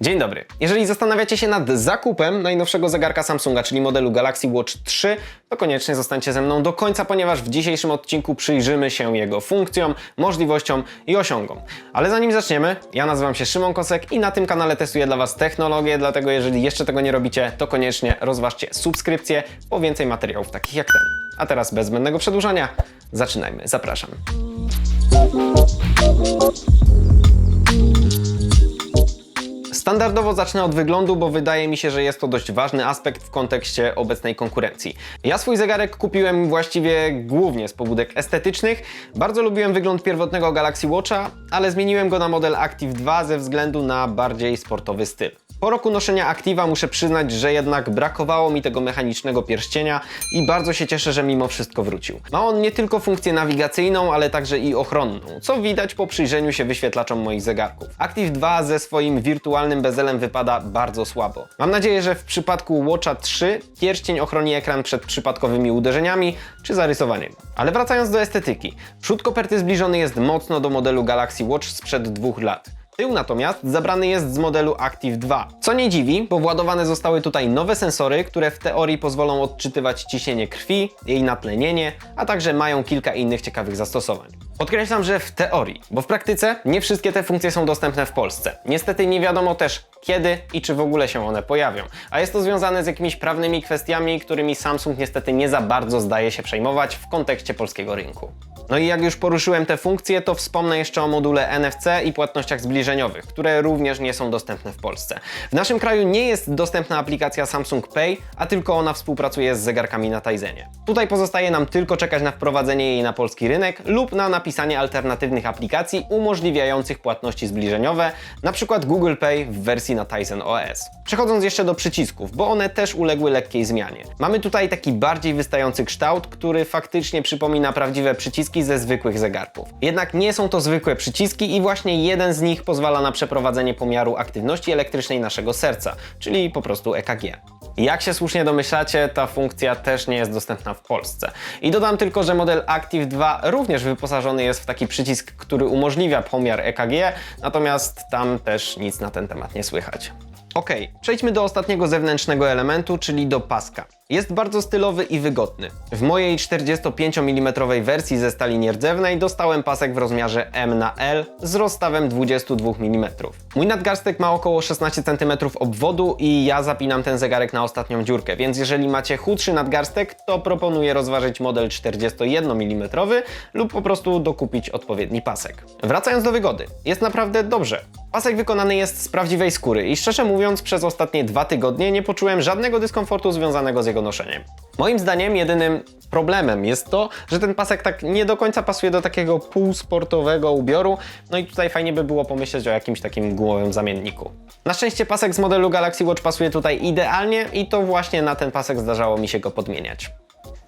Dzień dobry. Jeżeli zastanawiacie się nad zakupem najnowszego zegarka Samsunga, czyli modelu Galaxy Watch 3, to koniecznie zostańcie ze mną do końca, ponieważ w dzisiejszym odcinku przyjrzymy się jego funkcjom, możliwościom i osiągom. Ale zanim zaczniemy, ja nazywam się Szymon Kosek i na tym kanale testuję dla Was technologię, dlatego jeżeli jeszcze tego nie robicie, to koniecznie rozważcie subskrypcję po więcej materiałów takich jak ten. A teraz bez zbędnego przedłużania, zaczynajmy. Zapraszam. Standardowo zacznę od wyglądu, bo wydaje mi się, że jest to dość ważny aspekt w kontekście obecnej konkurencji. Ja swój zegarek kupiłem właściwie głównie z pobudek estetycznych. Bardzo lubiłem wygląd pierwotnego Galaxy Watcha, ale zmieniłem go na model Active 2 ze względu na bardziej sportowy styl. Po roku noszenia Activa muszę przyznać, że jednak brakowało mi tego mechanicznego pierścienia i bardzo się cieszę, że mimo wszystko wrócił. Ma on nie tylko funkcję nawigacyjną, ale także i ochronną, co widać po przyjrzeniu się wyświetlaczom moich zegarków. Active 2 ze swoim wirtualnym bezelem wypada bardzo słabo. Mam nadzieję, że w przypadku Watcha 3 pierścień ochroni ekran przed przypadkowymi uderzeniami czy zarysowaniem. Ale wracając do estetyki. Przód koperty zbliżony jest mocno do modelu Galaxy Watch sprzed dwóch lat. Tył natomiast zabrany jest z modelu Active 2. Co nie dziwi, bo władowane zostały tutaj nowe sensory, które w teorii pozwolą odczytywać ciśnienie krwi, jej natlenienie, a także mają kilka innych ciekawych zastosowań. Podkreślam, że w teorii, bo w praktyce nie wszystkie te funkcje są dostępne w Polsce. Niestety nie wiadomo też kiedy i czy w ogóle się one pojawią. A jest to związane z jakimiś prawnymi kwestiami, którymi Samsung niestety nie za bardzo zdaje się przejmować w kontekście polskiego rynku. No i jak już poruszyłem te funkcje, to wspomnę jeszcze o module NFC i płatnościach zbliżeniowych, które również nie są dostępne w Polsce. W naszym kraju nie jest dostępna aplikacja Samsung Pay, a tylko ona współpracuje z zegarkami na Tizenie. Tutaj pozostaje nam tylko czekać na wprowadzenie jej na polski rynek lub na napisanie alternatywnych aplikacji umożliwiających płatności zbliżeniowe, np. Google Pay w wersji na Tizen OS. Przechodząc jeszcze do przycisków, bo one też uległy lekkiej zmianie. Mamy tutaj taki bardziej wystający kształt, który faktycznie przypomina prawdziwe przyciski ze zwykłych zegarków. Jednak nie są to zwykłe przyciski i właśnie jeden z nich pozwala na przeprowadzenie pomiaru aktywności elektrycznej naszego serca, czyli po prostu EKG. Jak się słusznie domyślacie, ta funkcja też nie jest dostępna w Polsce. I dodam tylko, że model Active 2 również wyposażony jest w taki przycisk, który umożliwia pomiar EKG, natomiast tam też nic na ten temat nie słychać. Ok, przejdźmy do ostatniego zewnętrznego elementu, czyli do paska. Jest bardzo stylowy i wygodny. W mojej 45 mm wersji ze stali nierdzewnej dostałem pasek w rozmiarze M na L z rozstawem 22 mm. Mój nadgarstek ma około 16 cm obwodu i ja zapinam ten zegarek na ostatnią dziurkę, więc jeżeli macie chudszy nadgarstek, to proponuję rozważyć model 41 mm lub po prostu dokupić odpowiedni pasek. Wracając do wygody, jest naprawdę dobrze. Pasek wykonany jest z prawdziwej skóry i szczerze mówiąc przez ostatnie dwa tygodnie nie poczułem żadnego dyskomfortu związanego z jego noszeniem. Moim zdaniem jedynym problemem jest to, że ten pasek tak nie do końca pasuje do takiego półsportowego ubioru, no i tutaj fajnie by było pomyśleć o jakimś takim gumowym zamienniku. Na szczęście pasek z modelu Galaxy Watch pasuje tutaj idealnie i to właśnie na ten pasek zdarzało mi się go podmieniać.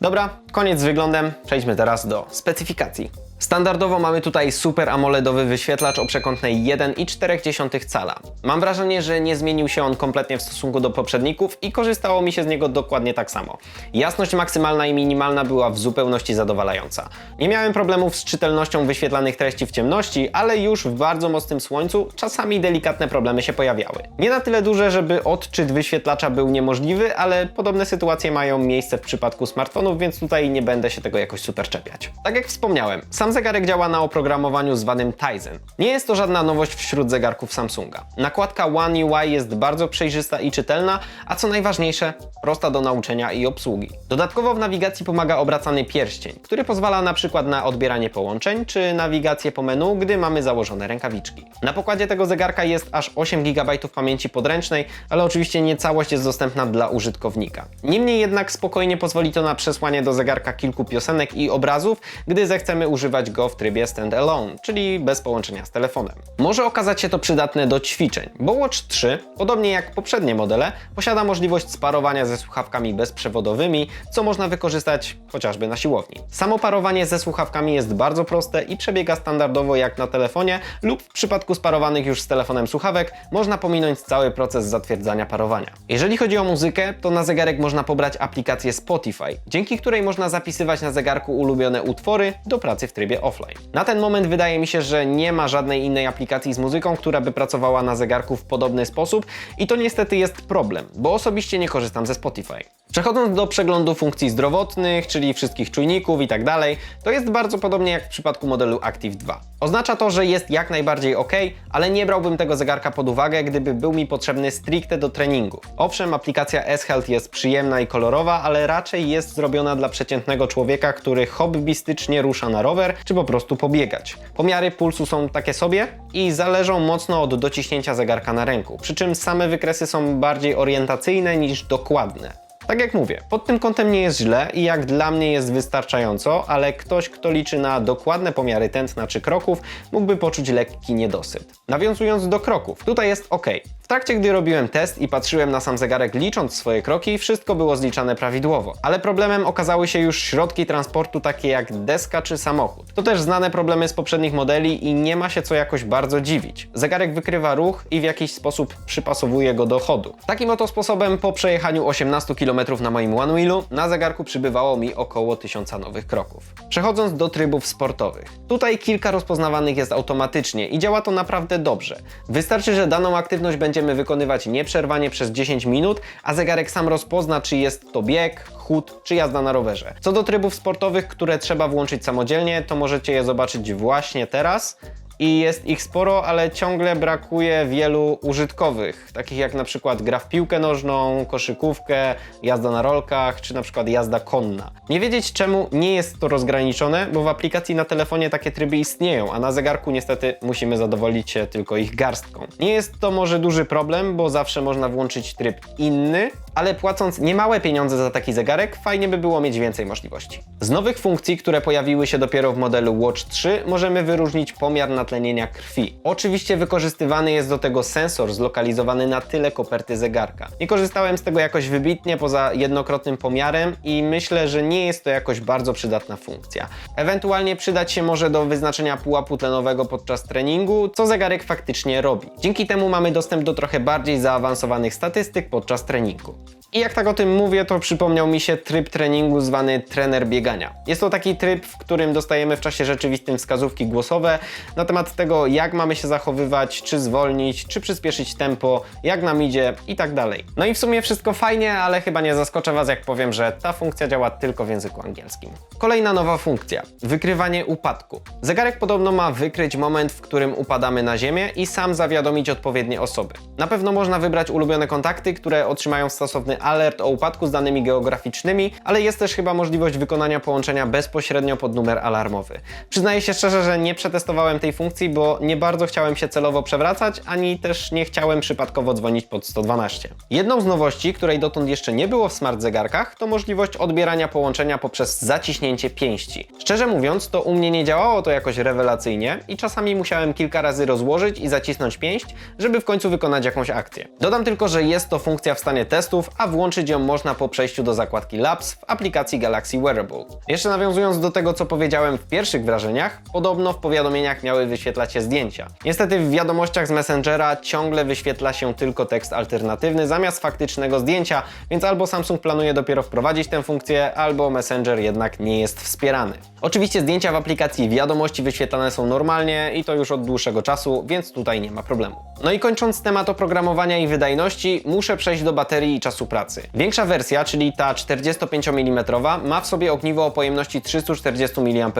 Dobra, koniec z wyglądem, przejdźmy teraz do specyfikacji. Standardowo mamy tutaj super AMOLEDowy wyświetlacz o przekątnej 1,4 cala. Mam wrażenie, że nie zmienił się on kompletnie w stosunku do poprzedników i korzystało mi się z niego dokładnie tak samo. Jasność maksymalna i minimalna była w zupełności zadowalająca. Nie miałem problemów z czytelnością wyświetlanych treści w ciemności, ale już w bardzo mocnym słońcu czasami delikatne problemy się pojawiały. Nie na tyle duże, żeby odczyt wyświetlacza był niemożliwy, ale podobne sytuacje mają miejsce w przypadku smartfonów, więc tutaj nie będę się tego jakoś super czepiać. Tak jak wspomniałem, sam zegarek działa na oprogramowaniu zwanym Tizen. Nie jest to żadna nowość wśród zegarków Samsunga. Nakładka One UI jest bardzo przejrzysta i czytelna, a co najważniejsze, prosta do nauczenia i obsługi. Dodatkowo w nawigacji pomaga obracany pierścień, który pozwala na przykład na odbieranie połączeń czy nawigację po menu, gdy mamy założone rękawiczki. Na pokładzie tego zegarka jest aż 8 GB pamięci podręcznej, ale oczywiście nie całość jest dostępna dla użytkownika. Niemniej jednak spokojnie pozwoli to na przesłanie do zegarka kilku piosenek i obrazów, gdy zechcemy używać go w trybie stand-alone, czyli bez połączenia z telefonem. Może okazać się to przydatne do ćwiczeń, bo Watch 3, podobnie jak poprzednie modele, posiada możliwość sparowania ze słuchawkami bezprzewodowymi, co można wykorzystać chociażby na siłowni. Samo parowanie ze słuchawkami jest bardzo proste i przebiega standardowo jak na telefonie lub w przypadku sparowanych już z telefonem słuchawek można pominąć cały proces zatwierdzania parowania. Jeżeli chodzi o muzykę, to na zegarek można pobrać aplikację Spotify, dzięki której można zapisywać na zegarku ulubione utwory do pracy w trybie siebie offline. Na ten moment wydaje mi się, że nie ma żadnej innej aplikacji z muzyką, która by pracowała na zegarku w podobny sposób i to niestety jest problem, bo osobiście nie korzystam ze Spotify. Przechodząc do przeglądu funkcji zdrowotnych, czyli wszystkich czujników i tak dalej, to jest bardzo podobnie jak w przypadku modelu Active 2. Oznacza to, że jest jak najbardziej ok, ale nie brałbym tego zegarka pod uwagę, gdyby był mi potrzebny stricte do treningów. Owszem, aplikacja S-Health jest przyjemna i kolorowa, ale raczej jest zrobiona dla przeciętnego człowieka, który hobbystycznie rusza na rower, czy po prostu pobiegać. Pomiary pulsu są takie sobie i zależą mocno od dociśnięcia zegarka na ręku, przy czym same wykresy są bardziej orientacyjne niż dokładne. Tak jak mówię, pod tym kątem nie jest źle i jak dla mnie jest wystarczająco, ale ktoś, kto liczy na dokładne pomiary tętna czy kroków, mógłby poczuć lekki niedosyt. Nawiązując do kroków, tutaj jest ok. Trakcie, gdy robiłem test i patrzyłem na sam zegarek licząc swoje kroki, wszystko było zliczane prawidłowo. Ale problemem okazały się już środki transportu takie jak deska czy samochód. To też znane problemy z poprzednich modeli i nie ma się co jakoś bardzo dziwić. Zegarek wykrywa ruch i w jakiś sposób przypasowuje go do chodu. Takim oto sposobem po przejechaniu 18 km na moim One Wheelu na zegarku przybywało mi około 1000 nowych kroków. Przechodząc do trybów sportowych. Tutaj kilka rozpoznawanych jest automatycznie i działa to naprawdę dobrze. Wystarczy, że daną aktywność będziemy wykonywać nieprzerwanie przez 10 minut, a zegarek sam rozpozna, czy jest to bieg, chód czy jazda na rowerze. Co do trybów sportowych, które trzeba włączyć samodzielnie, to możecie je zobaczyć właśnie teraz i jest ich sporo, ale ciągle brakuje wielu użytkowych, takich jak na przykład gra w piłkę nożną, koszykówkę, jazda na rolkach, czy na przykład jazda konna. Nie wiedzieć czemu nie jest to rozgraniczone, bo w aplikacji na telefonie takie tryby istnieją, a na zegarku niestety musimy zadowolić się tylko ich garstką. Nie jest to może duży problem, bo zawsze można włączyć tryb inny, ale płacąc niemałe pieniądze za taki zegarek, fajnie by było mieć więcej możliwości. Z nowych funkcji, które pojawiły się dopiero w modelu Watch 3, możemy wyróżnić pomiar natlenienia krwi. Oczywiście wykorzystywany jest do tego sensor zlokalizowany na tyle koperty zegarka. Nie korzystałem z tego jakoś wybitnie poza jednokrotnym pomiarem i myślę, że nie jest to jakoś bardzo przydatna funkcja. Ewentualnie przydać się może do wyznaczenia pułapu tlenowego podczas treningu, co zegarek faktycznie robi. Dzięki temu mamy dostęp do trochę bardziej zaawansowanych statystyk podczas treningu. I jak tak o tym mówię, to przypomniał mi się tryb treningu zwany trener biegania. Jest to taki tryb, w którym dostajemy w czasie rzeczywistym wskazówki głosowe na temat tego, jak mamy się zachowywać, czy zwolnić, czy przyspieszyć tempo, jak nam idzie i tak dalej. No i w sumie wszystko fajnie, ale chyba nie zaskoczę Was, jak powiem, że ta funkcja działa tylko w języku angielskim. Kolejna nowa funkcja wykrywanie upadku. Zegarek podobno ma wykryć moment, w którym upadamy na ziemię i sam zawiadomić odpowiednie osoby. Na pewno można wybrać ulubione kontakty, które otrzymają stosowny alert o upadku z danymi geograficznymi, ale jest też chyba możliwość wykonania połączenia bezpośrednio pod numer alarmowy. Przyznaję się szczerze, że nie przetestowałem tej funkcji, bo nie bardzo chciałem się celowo przewracać, ani też nie chciałem przypadkowo dzwonić pod 112. Jedną z nowości, której dotąd jeszcze nie było w smart zegarkach, to możliwość odbierania połączenia poprzez zaciśnięcie pięści. Szczerze mówiąc, to u mnie nie działało to jakoś rewelacyjnie i czasami musiałem kilka razy rozłożyć i zacisnąć pięść, żeby w końcu wykonać jakąś akcję. Dodam tylko, że jest to funkcja w stanie testów, a włączyć ją można po przejściu do zakładki Labs w aplikacji Galaxy Wearable. Jeszcze nawiązując do tego, co powiedziałem w pierwszych wrażeniach, podobno w powiadomieniach miały wyświetlać się zdjęcia. Niestety w wiadomościach z Messengera ciągle wyświetla się tylko tekst alternatywny zamiast faktycznego zdjęcia, więc albo Samsung planuje dopiero wprowadzić tę funkcję, albo Messenger jednak nie jest wspierany. Oczywiście zdjęcia w aplikacji wiadomości wyświetlane są normalnie i to już od dłuższego czasu, więc tutaj nie ma problemu. No i kończąc temat oprogramowania i wydajności, muszę przejść do baterii i czasu pracy. Większa wersja, czyli ta 45 mm, ma w sobie ogniwo o pojemności 340 mAh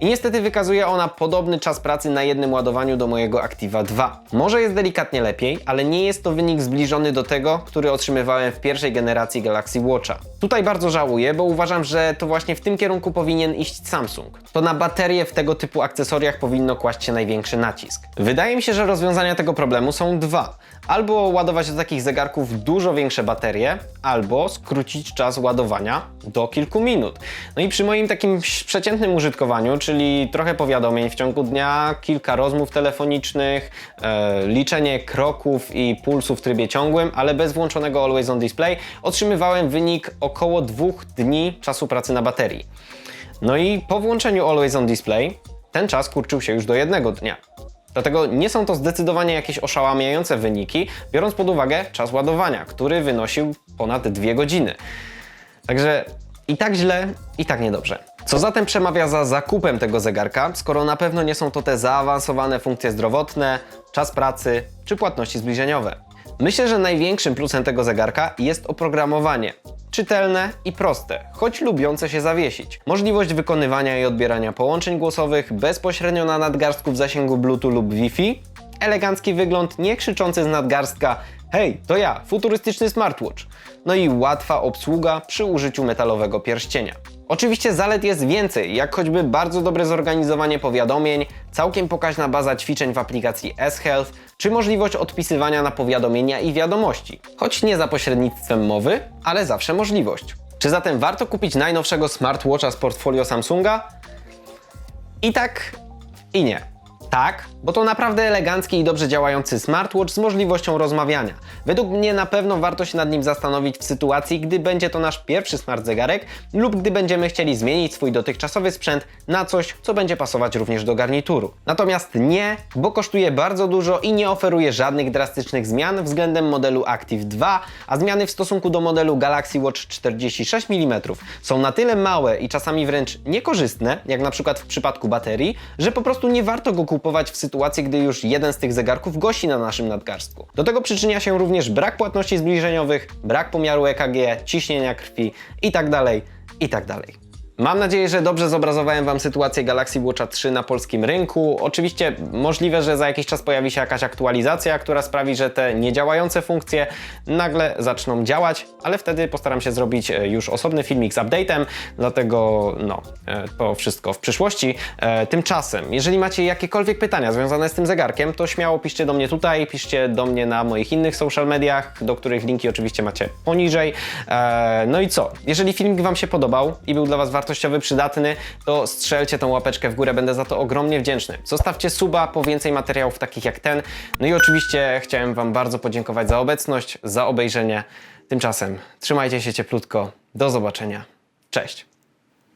i niestety wykazuje ona podobny czas pracy na jednym ładowaniu do mojego Activa 2. Może jest delikatnie lepiej, ale nie jest to wynik zbliżony do tego, który otrzymywałem w pierwszej generacji Galaxy Watcha. Tutaj bardzo żałuję, bo uważam, że to właśnie w tym kierunku powinien iść Samsung. To na baterie w tego typu akcesoriach powinno kłaść się największy nacisk. Wydaje mi się, że rozwiązania tego problemu są dwa. Albo ładować do takich zegarków dużo większe baterie, albo skrócić czas ładowania do kilku minut. No i przy moim takim przeciętnym użytkowaniu, czyli trochę powiadomień w ciągu dnia, kilka rozmów telefonicznych, e, liczenie kroków i pulsu w trybie ciągłym, ale bez włączonego Always On Display, otrzymywałem wynik około dwóch dni czasu pracy na baterii. No i po włączeniu Always On Display ten czas kurczył się już do jednego dnia. Dlatego nie są to zdecydowanie jakieś oszałamiające wyniki, biorąc pod uwagę czas ładowania, który wynosił ponad 2 godziny. Także i tak źle, i tak niedobrze. Co zatem przemawia za zakupem tego zegarka, skoro na pewno nie są to te zaawansowane funkcje zdrowotne, czas pracy czy płatności zbliżeniowe? Myślę, że największym plusem tego zegarka jest oprogramowanie. Czytelne i proste, choć lubiące się zawiesić. Możliwość wykonywania i odbierania połączeń głosowych bezpośrednio na nadgarstku w zasięgu Bluetooth lub Wi-Fi. Elegancki wygląd, nie krzyczący z nadgarstka Hej, to ja, futurystyczny smartwatch. No i łatwa obsługa przy użyciu metalowego pierścienia. Oczywiście zalet jest więcej, jak choćby bardzo dobre zorganizowanie powiadomień, całkiem pokaźna baza ćwiczeń w aplikacji S-Health, czy możliwość odpisywania na powiadomienia i wiadomości. Choć nie za pośrednictwem mowy, ale zawsze możliwość. Czy zatem warto kupić najnowszego smartwatcha z portfolio Samsunga? I tak, i nie. Tak, bo to naprawdę elegancki i dobrze działający smartwatch z możliwością rozmawiania. Według mnie na pewno warto się nad nim zastanowić w sytuacji, gdy będzie to nasz pierwszy smart zegarek lub gdy będziemy chcieli zmienić swój dotychczasowy sprzęt na coś, co będzie pasować również do garnituru. Natomiast nie, bo kosztuje bardzo dużo i nie oferuje żadnych drastycznych zmian względem modelu Active 2, a zmiany w stosunku do modelu Galaxy Watch 46 mm są na tyle małe i czasami wręcz niekorzystne, jak na przykład w przypadku baterii, że po prostu nie warto go kupować w sytuacji, gdy już jeden z tych zegarków gości na naszym nadgarstku. Do tego przyczynia się również brak płatności zbliżeniowych, brak pomiaru EKG, ciśnienia krwi itd. itd. Mam nadzieję, że dobrze zobrazowałem Wam sytuację Galaxy Watcha 3 na polskim rynku. Oczywiście możliwe, że za jakiś czas pojawi się jakaś aktualizacja, która sprawi, że te niedziałające funkcje nagle zaczną działać, ale wtedy postaram się zrobić e, już osobny filmik z update'em, dlatego no, e, to wszystko w przyszłości. E, Tymczasem, jeżeli macie jakiekolwiek pytania związane z tym zegarkiem, to śmiało piszcie do mnie tutaj, piszcie do mnie na moich innych social mediach, do których linki oczywiście macie poniżej. No i co? Jeżeli filmik Wam się podobał i był dla Was wartościowy, przydatny, to strzelcie tą łapeczkę w górę, będę za to ogromnie wdzięczny. Zostawcie suba po więcej materiałów takich jak ten. No i oczywiście chciałem Wam bardzo podziękować za obecność, za obejrzenie. Tymczasem trzymajcie się cieplutko. Do zobaczenia. Cześć.